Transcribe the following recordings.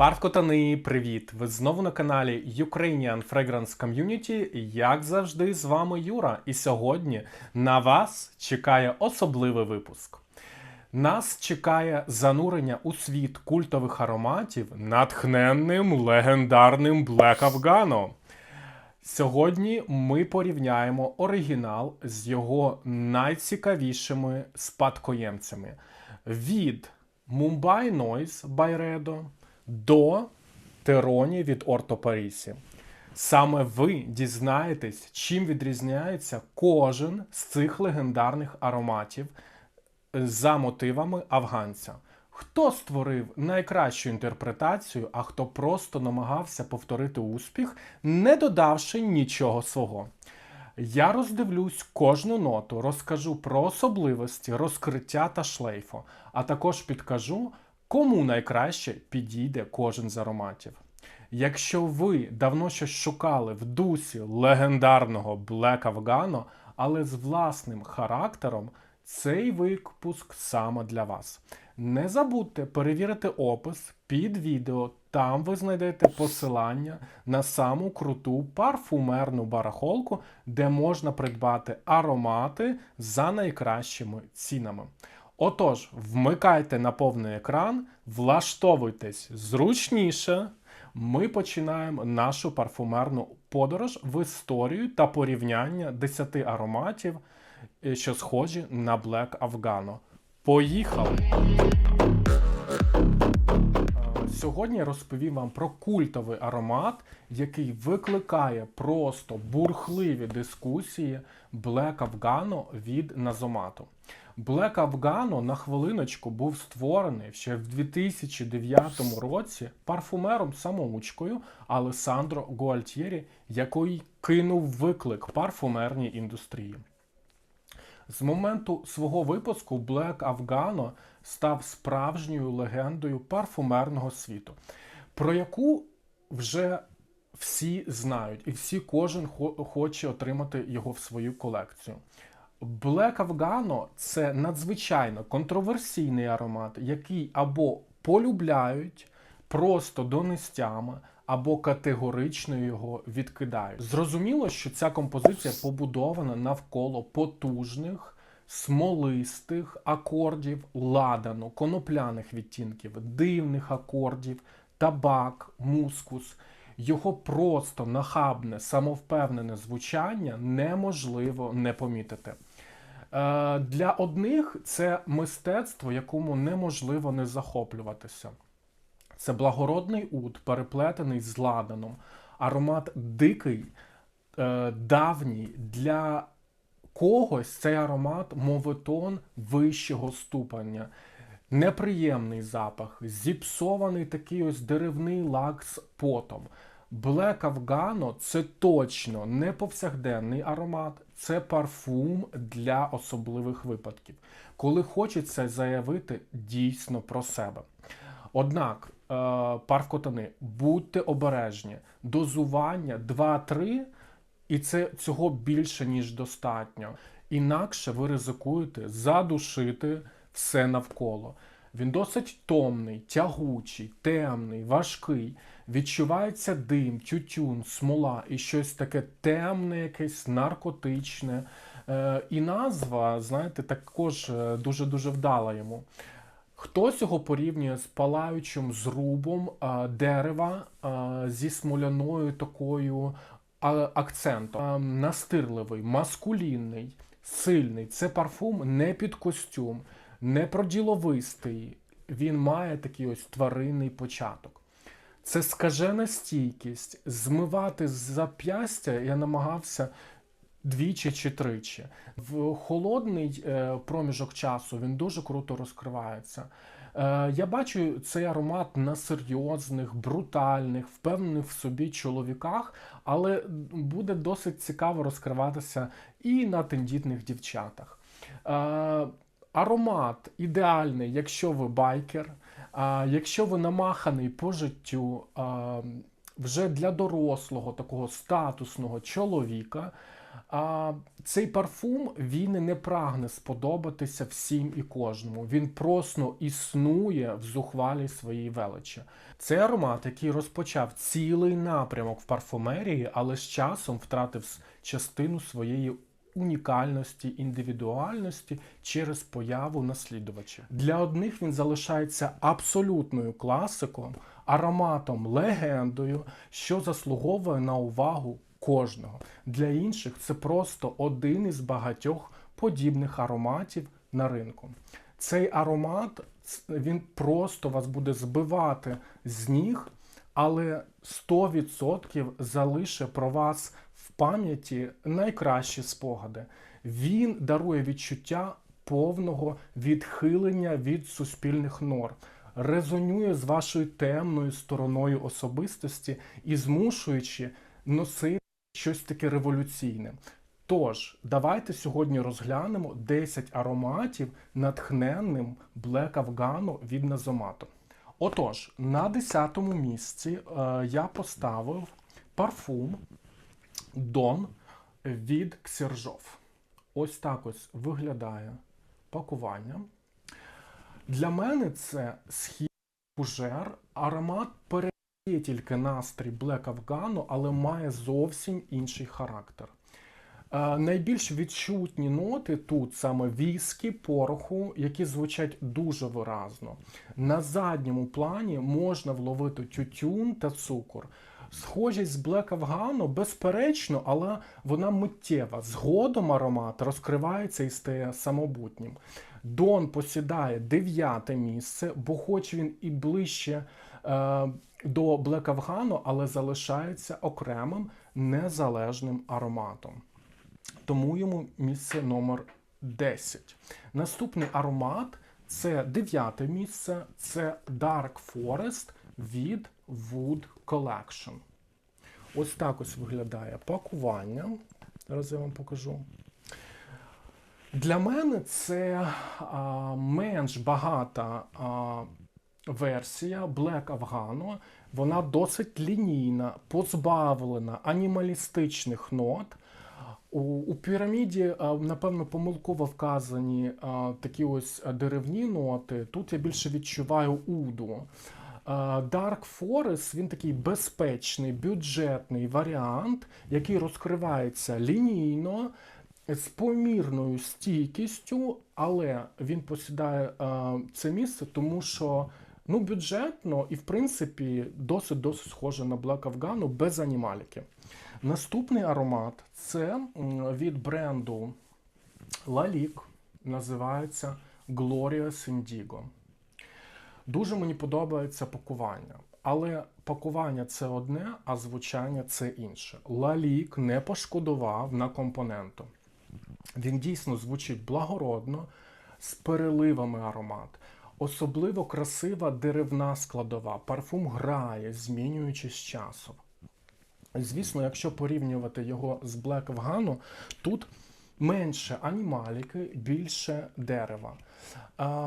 Паркотани, привіт! Ви знову на каналі Ukrainian Fragrance Community. Як завжди, з вами Юра. І сьогодні на вас чекає особливий випуск. Нас чекає занурення у світ культових ароматів натхненним легендарним Black Afghano. Сьогодні ми порівняємо оригінал з його найцікавішими спадкоємцями від Mumbai Noise by Redo до Тероні від Орто Парісі. Саме ви дізнаєтесь, чим відрізняється кожен з цих легендарних ароматів за мотивами афганця. Хто створив найкращу інтерпретацію, а хто просто намагався повторити успіх, не додавши нічого свого. Я роздивлюсь кожну ноту, розкажу про особливості, розкриття та шлейфу, а також підкажу, кому найкраще підійде кожен з ароматів. Якщо ви давно щось шукали в дусі легендарного Black Afghano, але з власним характером, цей випуск саме для вас. Не забудьте перевірити опис під відео. Там ви знайдете посилання на саму круту парфумерну барахолку, де можна придбати аромати за найкращими цінами. Отож, вмикайте на повний екран, влаштовуйтесь зручніше. Ми починаємо нашу парфумерну подорож в історію та порівняння 10 ароматів, е, що схожі на Black Afghano. Поїхали! Сьогодні я розповім вам про культовий аромат, який викликає просто бурхливі дискусії Black Afghano від Назомату. Black Afghano на хвилиночку був створений ще в 2009 році парфумером самоучкою Алесандро Гуальтєрі, який кинув виклик парфумерній індустрії. З моменту свого випуску Black Afghano став справжньою легендою парфумерного світу, про яку вже всі знають, і всі кожен хоче отримати його в свою колекцію. Black Afghano – це надзвичайно контроверсійний аромат, який або полюбляють просто донестями, або категорично його відкидають. Зрозуміло, що ця композиція побудована навколо потужних, смолистих акордів ладану, конопляних відтінків, дивних акордів, табак, мускус. Його просто нахабне, самовпевнене звучання неможливо не помітити. Е, Для одних це мистецтво, якому неможливо не захоплюватися. Це благородний уд, переплетений з ладаном, аромат дикий, е, давній. Для когось цей аромат моветон вищого ступеня. Неприємний запах, зіпсований такий ось деревний лак з потом. Black Afghano – це точно не повсякденний аромат, це парфум для особливих випадків, коли хочеться заявити дійсно про себе. Однак, е, парфкотани, будьте обережні, дозування 2-3, і це цього більше, ніж достатньо. Інакше ви ризикуєте задушити все навколо. Він досить томний, тягучий, темний, важкий. Відчувається дим, тютюн, смола і щось таке темне, якесь наркотичне. Е, і назва, знаєте, також е, дуже-дуже вдала йому. Хтось його порівнює з палаючим зрубом е, дерева е, зі смоляною такою а, акцентом. Е, настирливий, маскулінний, сильний. Це парфум не під костюм, не проділовистий. Він має такий ось тваринний початок. Це скажена стійкість. Змивати з зап'ястя я намагався двічі чи тричі. В холодний е, проміжок часу він дуже круто розкривається. Е, я бачу цей аромат на серйозних, брутальних, впевнених в собі чоловіках, але буде досить цікаво розкриватися і на тендітних дівчатах. Е, аромат ідеальний, якщо ви байкер, якщо ви намаханий по життю, вже для дорослого такого статусного чоловіка. А цей парфум він не прагне сподобатися всім і кожному. Він просто існує в зухвалій своїй величі. Це аромат, який розпочав цілий напрямок в парфумерії, але з часом втратив частину своєї унікальності, індивідуальності через появу наслідувача. Для одних він залишається абсолютною класиком, ароматом, легендою, що заслуговує на увагу кожного. Для інших це просто один із багатьох подібних ароматів на ринку. Цей аромат він просто вас буде збивати з ніг, але 100% залише про вас в пам'яті найкращі спогади. Він дарує відчуття повного відхилення від суспільних норм, резонує з вашою темною стороною особистості і змушуючи носити щось таке революційне. Тож, давайте сьогодні розглянемо 10 ароматів натхненним Black Afghano від Назомато. Отож, на 10-му місці е, я поставив парфум Дон від Ксержов. Ось так ось виглядає пакування. Для мене це схід фужер, аромат передає тільки настрій Black Afghano, але має зовсім інший характер. Е, Найбільш відчутні ноти тут саме віскі, пороху, які звучать дуже виразно. На задньому плані можна вловити тютюн та цукор. Схожість з Black Afghano, безперечно, але вона миттєва. Згодом аромат розкривається і стає самобутнім. Дон посідає дев'яте місце, бо хоч він і ближче е, до Black Afghano, але залишається окремим незалежним ароматом тому йому місце номер 10. Наступний аромат це дев'яте місце, це Dark Forest від Wood Collection. Ось так ось виглядає пакування. Зараз я вам покажу. Для мене це а, менш багата а, версія Black Afghano. Вона досить лінійна, позбавлена анімалістичних нот. У, у піраміді, напевно, помилково вказані а, такі ось деревні ноти. Тут я більше відчуваю уду. А, Dark Forest він такий безпечний, бюджетний варіант, який розкривається лінійно, з помірною стійкістю, але він посідає а, це місце, тому що ну, бюджетно і, в принципі, досить досить схоже на Black Afghano без анімаліки. Наступний аромат це від бренду Lalique, називається Glorious Indigo. Дуже мені подобається пакування. Але пакування це одне, а звучання це інше. Лалік не пошкодував на компоненту. Він дійсно звучить благородно, з переливами аромат. Особливо красива деревна складова. Парфум грає, змінюючись часом. Звісно, якщо порівнювати його з Black Afghano, тут менше анімаліки, більше дерева.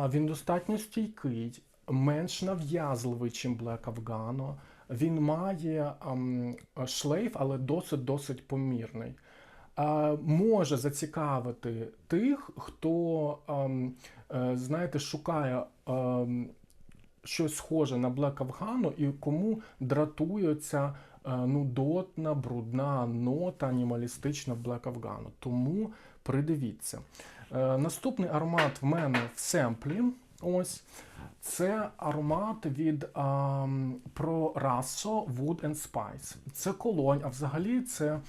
Він достатньо стійкий, менш нав'язливий, чим Black Afghano. Він має шлейф, але досить-досить помірний. Може зацікавити тих, хто, знаєте, шукає ам, щось схоже на Black Afghano і кому дратується е, нудотна, брудна нота анімалістична Black Afghano. Тому придивіться. Е, Наступний аромат в мене в семплі. Ось. Це аромат від ам, про Wood and Spice. Це колонь, а взагалі це е,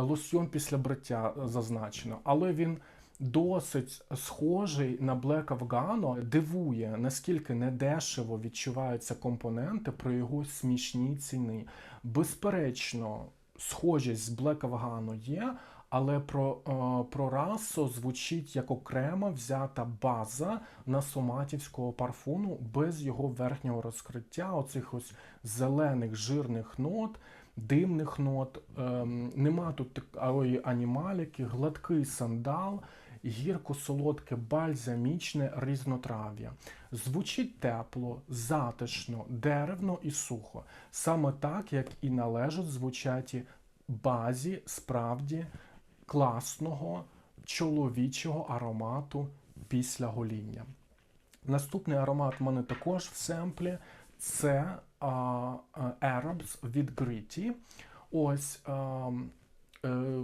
лосьйон після бриття е, зазначено, але він досить схожий на Black Afghano. Дивує, наскільки недешево відчуваються компоненти при його смішній ціні. Безперечно, схожість з Black Afghano є, але про, е, про расо звучить як окрема взята база на соматівського парфуму без його верхнього розкриття, оцих ось зелених жирних нот, димних нот. Ем, нема тут такої анімаліки, гладкий сандал, гірко-солодке бальзамічне різнотрав'я. Звучить тепло, затишно, деревно і сухо. Саме так, як і належить звучати базі справді класного чоловічого аромату після гоління. Наступний аромат в мене також в семплі це а, а, Arabs від Gritty. Ось а, е,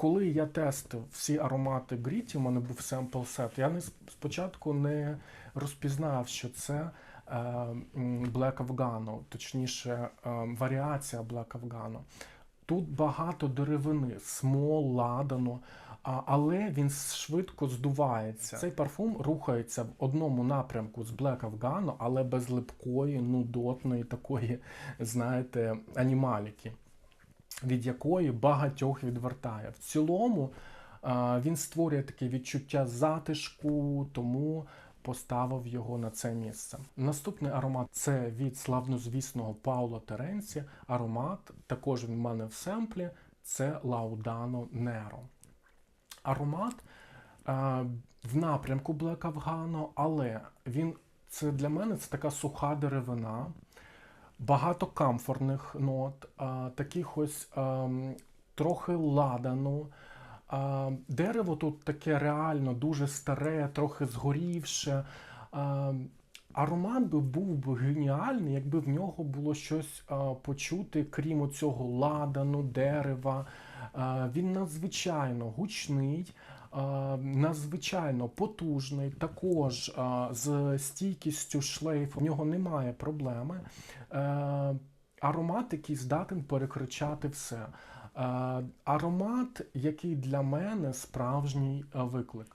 коли я тестив всі аромати Gritty, у мене був семпл сет, я не спочатку не розпізнав, що це е, Black Afghano, точніше е, варіація Black Afghano. Тут багато деревини, смол, ладану, але він швидко здувається. Цей парфум рухається в одному напрямку з Black Afghano, але без липкої, нудотної такої, знаєте, анімаліки, від якої багатьох відвертає. В цілому він створює таке відчуття затишку, тому поставив його на це місце. Наступний аромат це від славнозвісного Паула Теренці. Аромат, також він в мене в семплі, це Laudano Nero. Аромат в напрямку Afghano, але він це для мене це така суха деревина, багато камфорних нот, е, таких ось ем, трохи ладану. А, дерево тут таке реально дуже старе, трохи згорівше. А, аромат би був би геніальний, якби в нього було щось а, почути, крім цього ладану, дерева. А, він надзвичайно гучний, а, надзвичайно потужний, також з стійкістю шлейфу. В нього немає проблеми. Е, аромат, який здатен перекричати все. Е, Аромат, який для мене справжній е, виклик.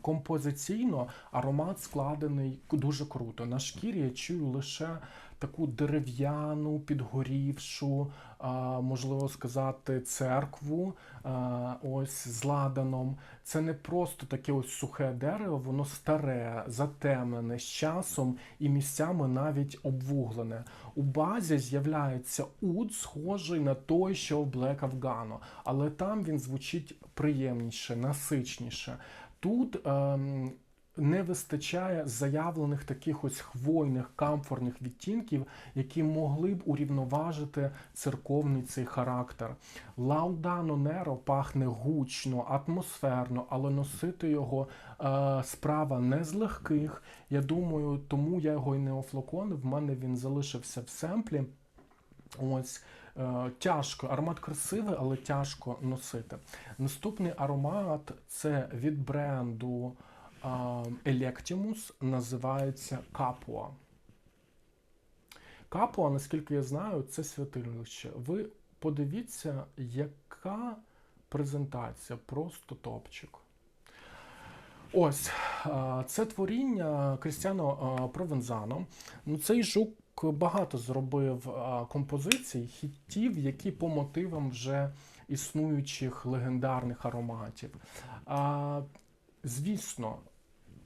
Композиційно аромат складений дуже круто. На шкірі я чую лише таку дерев'яну, підгорівшу, можливо сказати, церкву ось з ладаном. Це не просто таке ось сухе дерево, воно старе, затемнене з часом і місцями навіть обвуглене. У базі з'являється уд, схожий на той, що в Black Afghano, але там він звучить приємніше, насичніше. Тут ем, не вистачає заявлених таких ось хвойних камфорних відтінків, які могли б урівноважити церковний цей характер. Лаудано Неро пахне гучно, атмосферно, але носити його е, справа не з легких. Я думаю, тому я його і не офлоконив. В мене він залишився в семплі. Ось е, тяжко, аромат красивий, але тяжко носити. Наступний аромат це від бренду е, Electimus, називається Capua. Capua, наскільки я знаю, це святилище. Ви подивіться, яка презентація, просто топчик. Ось це творіння Крістіано Провензано. Ну, цей жук багато зробив композицій, хітів, які по мотивам вже існуючих легендарних ароматів. Звісно,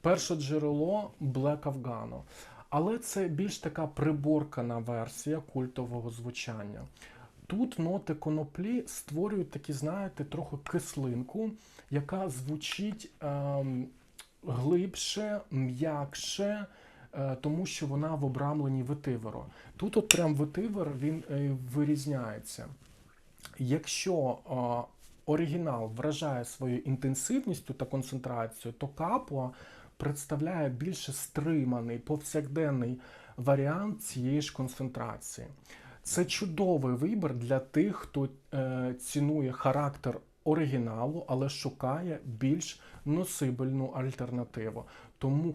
перше джерело Black Afghano. Але це більш така приборкана версія культового звучання. Тут ноти коноплі створюють такі, знаєте, трохи кислинку, яка звучить ем, глибше, м'якше, е, тому що вона в обрамленні ветиверу. Тут от прям ветивер він е, вирізняється. Якщо е, оригінал вражає своєю інтенсивністю та концентрацією, то капуа представляє більше стриманий повсякденний варіант цієї ж концентрації. Це чудовий вибір для тих, хто е, цінує характер оригіналу, але шукає більш носибельну альтернативу. Тому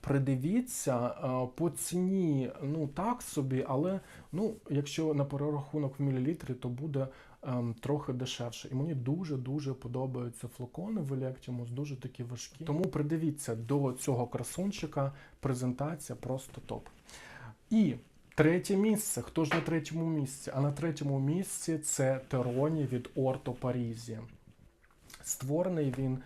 придивіться е, по ціні, ну так собі, але ну, якщо на перерахунок в мілілітрі, то буде ем, трохи дешевше. І мені дуже-дуже подобаються флакони в Electimus, дуже такі важкі. Тому придивіться до цього красунчика, презентація просто топ. І третє місце. Хто ж на третьому місці? А на третьому місці це Тероні від Орто Парізі. Створений він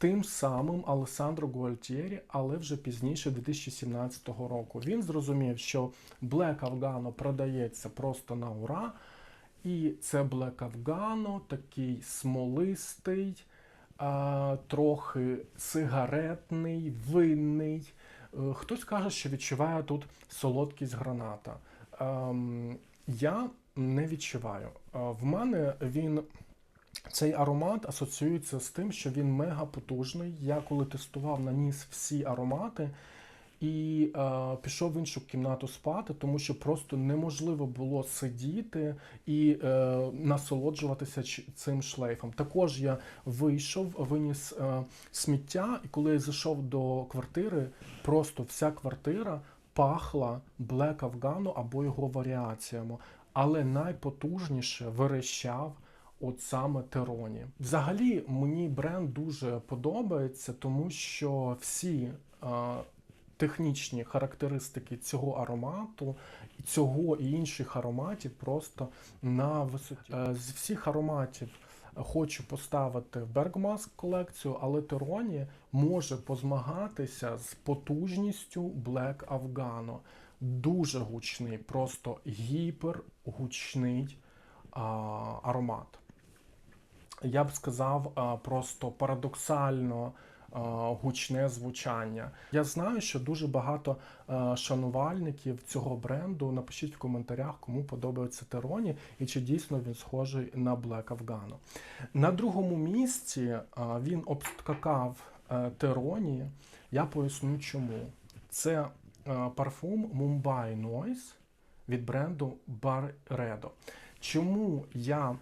тим самим Алесандро Гуальтєрі, але вже пізніше 2017 року. Він зрозумів, що Black Afghano продається просто на ура. І це Black Afghano, такий смолистий, трохи сигаретний, винний. Е, Хтось каже, що відчуває тут солодкість граната. Ем, Я не відчуваю. Е, В мене він Цей аромат асоціюється з тим, що він мега потужний. Я коли тестував, наніс всі аромати і е, пішов в іншу кімнату спати, тому що просто неможливо було сидіти і е, насолоджуватися цим шлейфом. Також я вийшов, виніс е, сміття, і коли я зайшов до квартири, просто вся квартира пахла Black Afghano або його варіаціями, але найпотужніше верещав. От саме Тероні. Взагалі мені бренд дуже подобається, тому що всі е, технічні характеристики цього аромату, цього і інших ароматів просто на висоті. Е, З всіх ароматів хочу поставити в Bergmask колекцію, але Тероні може позмагатися з потужністю Black Afghano. Дуже гучний, просто гіпергучний а, аромат. Я б сказав, а, просто парадоксально гучне звучання. Я знаю, що дуже багато шанувальників цього бренду. Напишіть в коментарях, кому подобається Тероні і чи дійсно він схожий на Black Afghano. На другому місці він обскакав е, Тероні. Я поясню чому. Це е, парфум Mumbai Noise від бренду Barredo. Чому я е,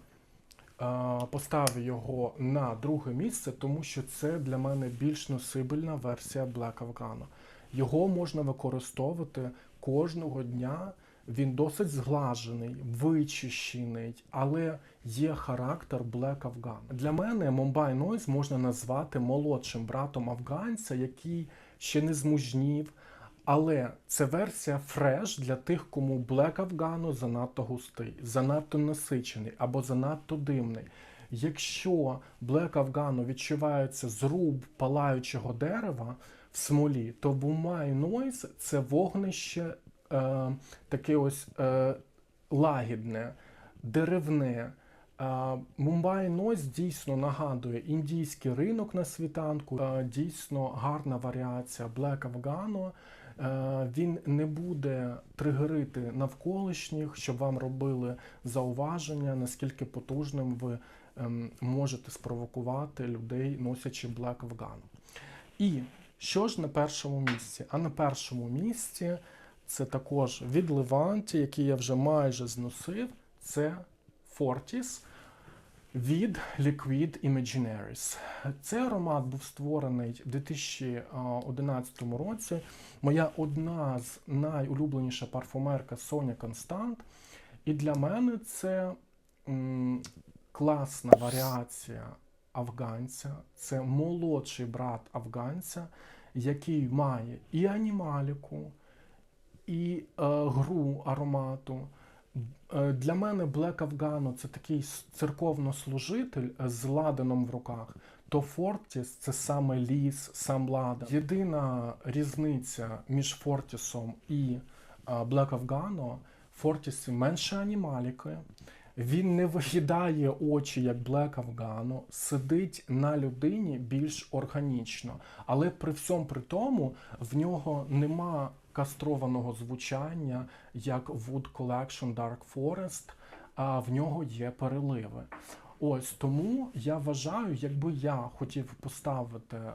поставив його на друге місце? Тому що це для мене більш носибельна версія Black Afghano. Його можна використовувати кожного дня. Він досить зглажений, вичищений, але є характер Black Afghan. Для мене Mumbai Noise можна назвати молодшим братом афганця, який ще не змужнів. Але це версія фреш для тих, кому Black Afghano занадто густий, занадто насичений або занадто димний. Якщо Black Afghano відчувається зруб палаючого дерева в смолі, то Mumbai Noise – це вогнище е, таке ось е, лагідне, деревне. Мумбай Нойс дійсно нагадує індійський ринок на світанку. Е, Дійсно гарна варіація Black Afghano. Е, Він не буде тригерити навколишніх, щоб вам робили зауваження, наскільки потужним ви ем, можете спровокувати людей, носячи Black Afghano. І що ж на першому місці? А на першому місці це також від Леванті, який я вже майже зносив. Це Fortis від Liquid Imaginaries. Цей аромат був створений в 2011 році. Моя одна з найулюбленіша парфумерка Соня Констант. І для мене це м, класна варіація афганця, це молодший брат афганця, який має і анімаліку, і е, гру аромату. Е, Для мене Black Afghano це такий церковнослужитель з ладаном в руках. То Фортіс це саме ліс, сам ладан. Єдина різниця між Фортісом і Afghano в Фортісі менше анімаліки. Він не виїдає очі, як Black Afghano, сидить на людині більш органічно. Але при всьому при тому в нього нема кастрованого звучання, як Wood Collection Dark Forest, а в нього є переливи. Ось тому я вважаю, якби я хотів поставити е,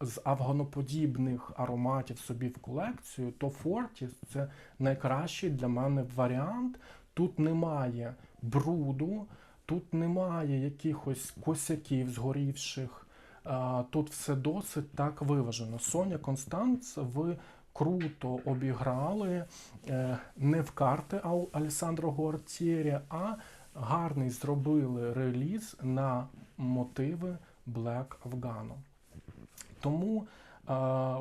з афганоподібних ароматів собі в колекцію, то Fortis – це найкращий для мене варіант. Тут немає бруду, тут немає якихось косяків згорівших. Тут все досить так виважено. Соня Констанц, ви круто обіграли е, не в карти Алесандро Гуартєрі, а гарний зробили реліз на мотиви Black Afghano. Тому е,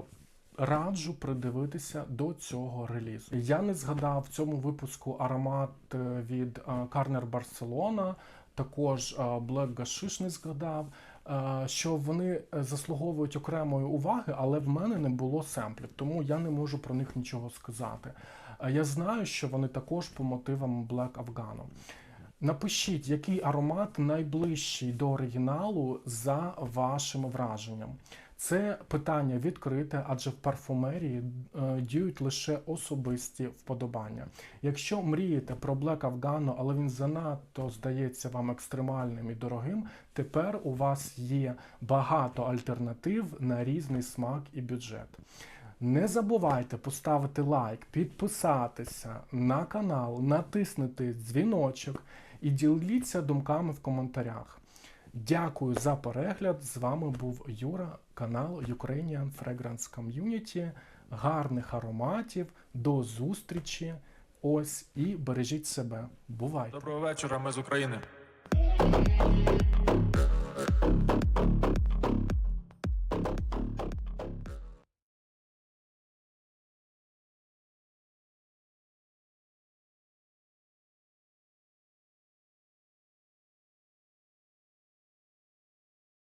раджу придивитися до цього релізу. Я не згадав в цьому випуску аромат е, від Carner Barcelona, також Блек Black не згадав. е, Що вони е, заслуговують окремої уваги, але в мене не було семплів, тому я не можу про них нічого сказати. Е, Я знаю, що вони також по мотивам Black Афгану. Напишіть, який аромат найближчий до оригіналу за вашим враженням. Це питання відкрите, адже в парфумерії е, діють лише особисті вподобання. Якщо мрієте про Black Afgano, але він занадто здається вам екстремальним і дорогим, тепер у вас є багато альтернатив на різний смак і бюджет. Не забувайте поставити лайк, підписатися на канал, натиснути дзвіночок і діліться думками в коментарях. Дякую за перегляд. З вами був Юра, канал Ukrainian Fragrance Community. Гарних ароматів. До зустрічі. Ось і бережіть себе. Бувайте! Доброго вечора, ми з України.